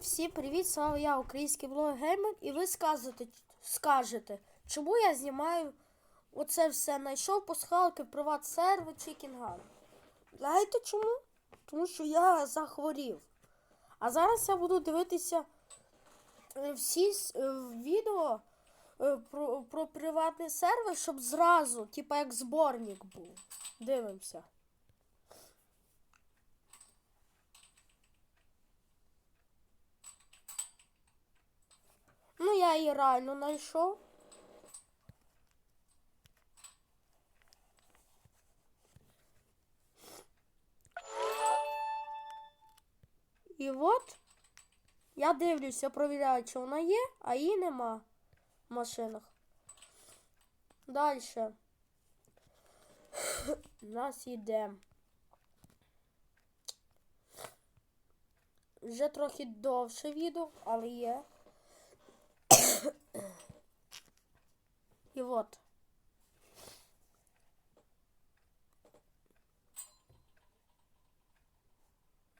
Всім привіт, з вами я, український блогер геймер, і ви скажете, скажете, чому я знімаю оце все, знайшов пасхалки в приват сервер Чікінган. Знаєте чому? Тому що я захворів. А зараз я буду дивитися е, всі е, відео е, про, про приватний сервер, щоб зразу, типа як зборник був. Дивимося. Ну, я її реально знайшов. І от я дивлюся, провіряю, чи вона є, а її нема в машинах. Далі. Нас йде. Вже трохи довше відео, але є. І от.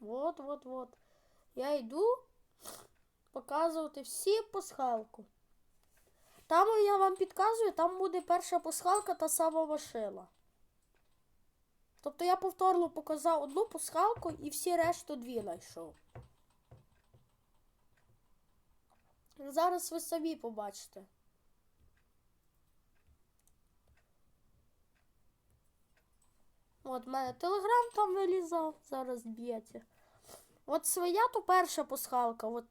Вот, вот, вот. Я йду показувати всі пасхалку. Там я вам підказую, там буде перша пасхалка та сама машина. Тобто я повторно показав одну пасхалку і всі решту дві знайшов. Зараз ви самі побачите. От мене телеграм там вилізав, зараз б'ється. От своя то перша пасхалка. От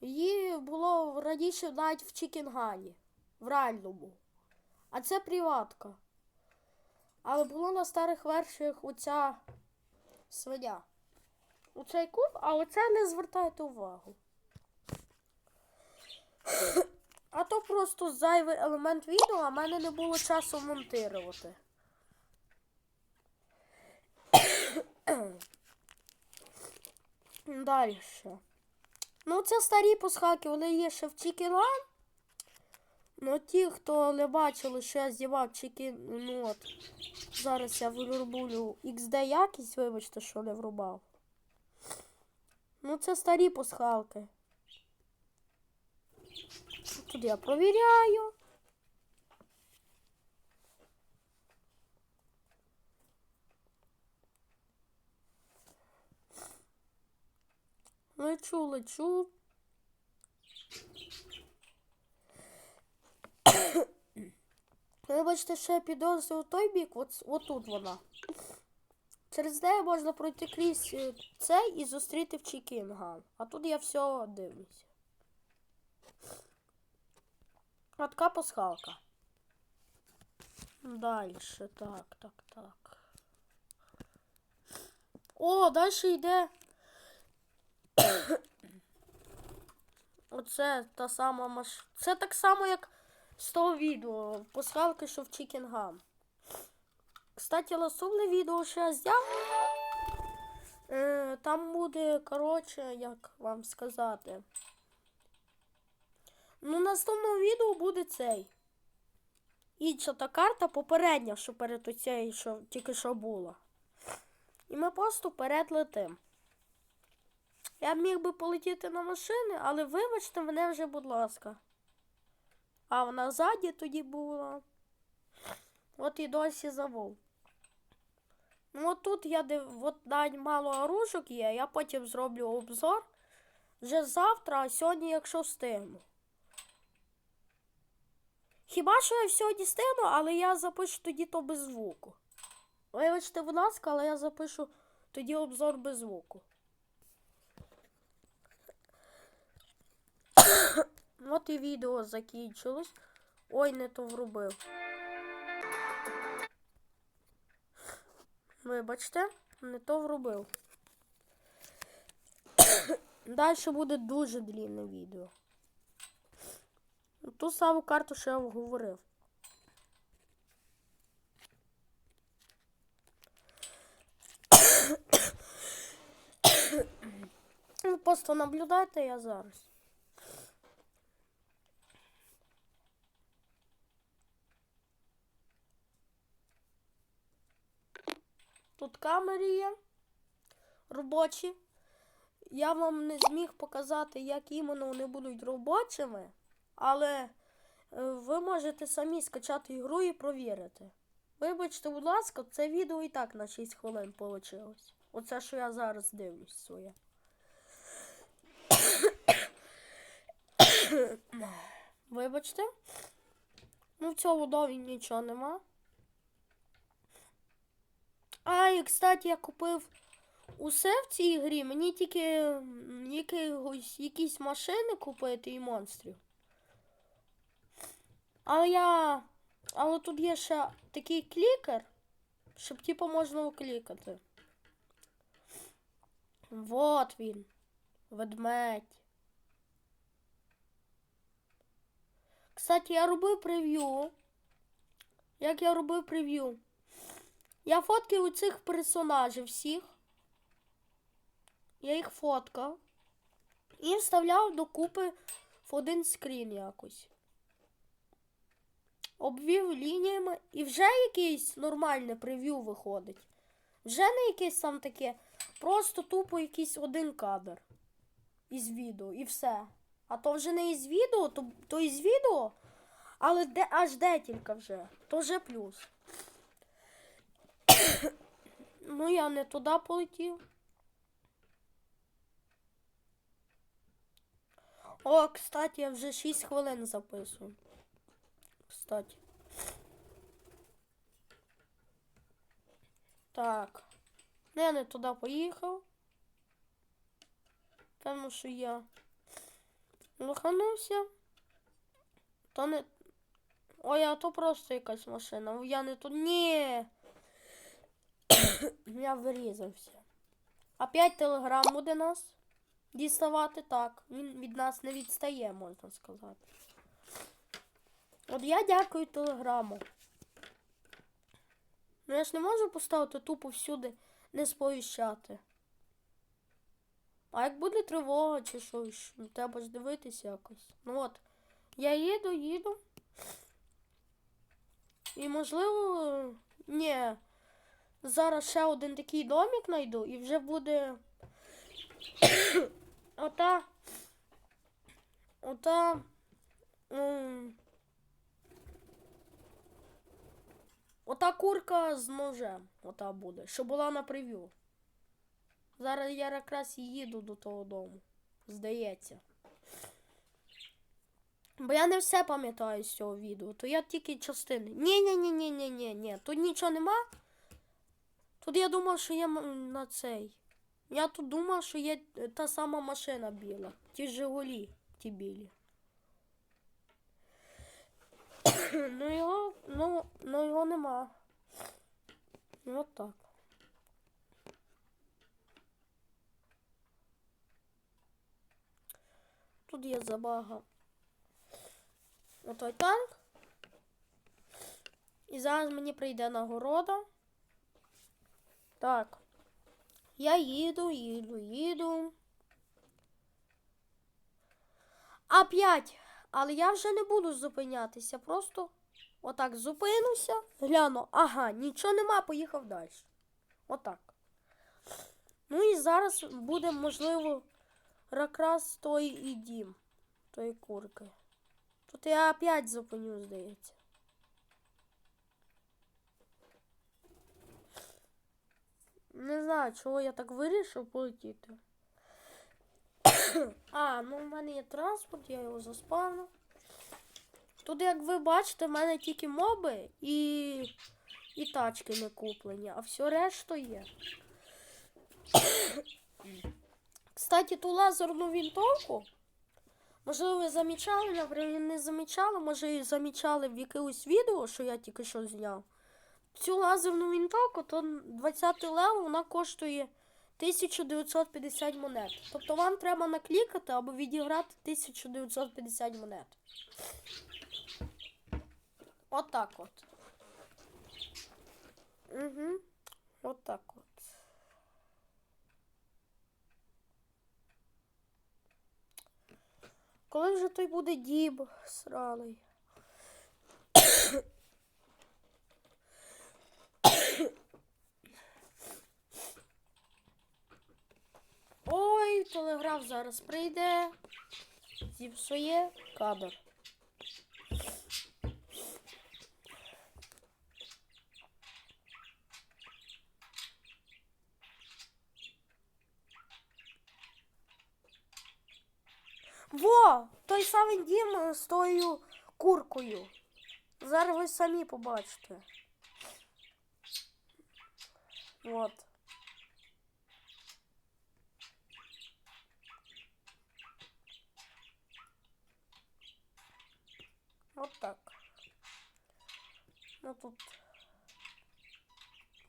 її було раніше навіть в Чікінгані, в реальному. А це приватка. Але було на старих версіях оця свиня. Оцей куб, а оце не звертайте увагу. А то просто зайвий елемент відео, а в мене не було часу монтувати. Далі. Ну, це старі пасхалки, вони є ще в Чікінлан. Ну, ті, хто не бачили, що я знімав Чікін... Ну от. Зараз я вирубую XD якість, вибачте, що не врубав. Ну, це старі пасхалки. Тут я провіряю. Лечу, лечу. Вибачте, що я підозрюю у той бік, от, отут вона. Через неї можна пройти крізь е, цей і зустріти в Чікінган. А тут я все дивлюся. А така пасхалка. Далі, так, так, так. О, далі йде. Оце та сама маш... Це так само, як з того відео. Пасхалки, що в Чікінган. Кстати, наступне відео, я зняв. Е, там буде, коротше, як вам сказати. Ну, наступному відео буде цей. Інша та карта попередня, що перед оцею, що тільки що була. І ми просто вперед летим. Я міг би полетіти на машини, але вибачте мене вже, будь ласка. А вона ззаді тоді була. От і досі забув. Ну от тут я див... от навіть мало оружок є, я потім зроблю обзор. Вже завтра, а сьогодні, якщо встигну. Хіба що я сьогодні встигну, але я запишу тоді то без звуку. Вибачте, будь ласка, але я запишу тоді обзор без звуку. От і відео закінчилось. Ой, не то врубив. Вибачте, не то врубив. Далі буде дуже длінне відео. Ту саму карту, що я говорив. Ну, Просто наблюдайте я зараз. Тут камери є робочі. я вам не зміг показати, як іменно вони будуть робочими, але е, ви можете самі скачати ігру і провірити. Вибачте, будь ласка, це відео і так на 6 хвилин вийшло. Оце, що я зараз дивлюсь своє. Вибачте. Ну, в цьому домі нічого нема. А, і, кстати, я купив усе в цій грі. Мені тільки м, якихось, якісь машини купити і монстрів. Але я. Але тут є ще такий клікер, щоб типу можна клікати. Вот він. Ведмедь. Кстати, я робив прев'ю. Як я робив прев'ю? Я фоткав у цих персонажів всіх. Я їх фоткав. І вставляв докупи в один скрін якось. Обвів лініями і вже якийсь нормальне прев'ю виходить. Вже не якесь там таке, просто тупо якийсь один кадр із відео і все. А то вже не із відео, то, то із відео, але де, аж декілька вже. То вже плюс. ну, я не туди полетів. О, кстати, я вже 6 хвилин записую. Кстати. Так. Ну, Я не туди поїхав. Певно, що я лоханувся. То не. Ой, а то просто якась машина. Я не тут. Ні. Я вирізався. Опять телеграм буде нас діставати так. Він від нас не відстає, можна сказати. От я дякую телеграму. Ну я ж не можу поставити тупо всюди не сповіщати. А як буде тривога чи щось, ну, треба ж дивитися якось. Ну от, я їду, їду. І можливо, ні. Зараз ще один такий домик знайду і вже буде. Ота. Ота. м, Ота курка з ножем. Ота буде. Що була на прев'ю. Зараз я якраз і їду до того дому. Здається. Бо я не все пам'ятаю з цього відео, то я тільки частини. ні ні ні ні ні ні ні Тут нічого нема. Тут я думав, що є на цей. Я тут думав, що є е, та сама машина біла. Ті Жигулі, ті білі. ну його, ну, ну його нема. Ну, От так. Тут є забага. Отой танк. І зараз мені прийде нагорода. Так. Я їду, їду, їду. А 5. Але я вже не буду зупинятися. Просто отак зупинуся, гляну. Ага, нічого нема, поїхав далі. Отак. Ну і зараз буде, можливо, якраз той і дім. Тої курки. Тут я опять зупиню, здається. Не знаю, чого я так вирішив полетіти. А, ну в мене є транспорт, я його заспавнив. Тут, як ви бачите, в мене тільки моби і, і тачки не куплені, а все решта є. Кстати, ту лазерну вінтовку. Можливо, ви замічали, наприклад, не замічали, може і замічали в якомусь відео, що я тільки що зняв. Цю лазерну вінтовку, то 20 левел вона коштує 1950 монет. Тобто вам треба наклікати або відіграти 1950 монет. Отак от. Угу. Отак от. Коли вже той буде діб сраний? Ой, телеграф зараз прийде. Зіпсує кадр. Во! Той самий дім з тою куркою. Зараз ви самі побачите. От. Так. Ну тут.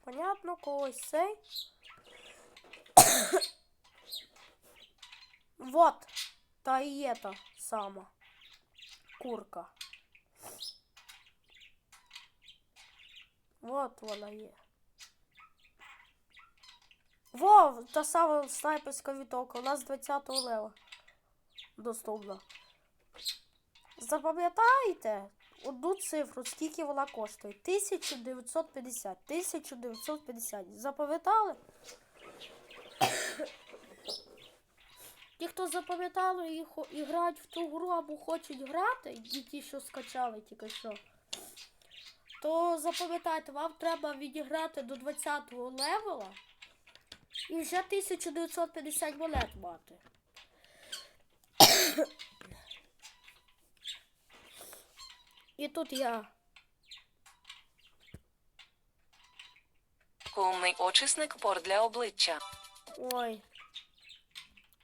Понятно, когось цей. вот. Та і є сама. Курка. Вот вона є. Во, та сама снайперська вітовка. У нас 20-го лева. Доступна. Запам'ятайте одну цифру, скільки вона коштує. 1950. 1950. Запам'ятали? Ті, хто запам'ятали і, і грають в ту гру або хочуть грати, і ті, що скачали тільки що, то запам'ятайте, вам треба відіграти до 20-го левела і вже 1950 монет мати. І тут я. Умний очисник пор для обличчя. Ой.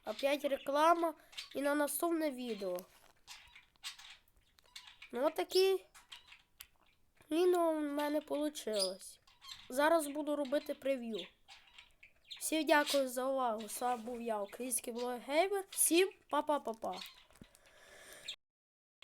Опять реклама і на наступне відео. Ну от такі відео в мене вийшло. Зараз буду робити прев'ю. Всім дякую за увагу. З вами був я, український блогер Геймер. Всім па-па-па-па.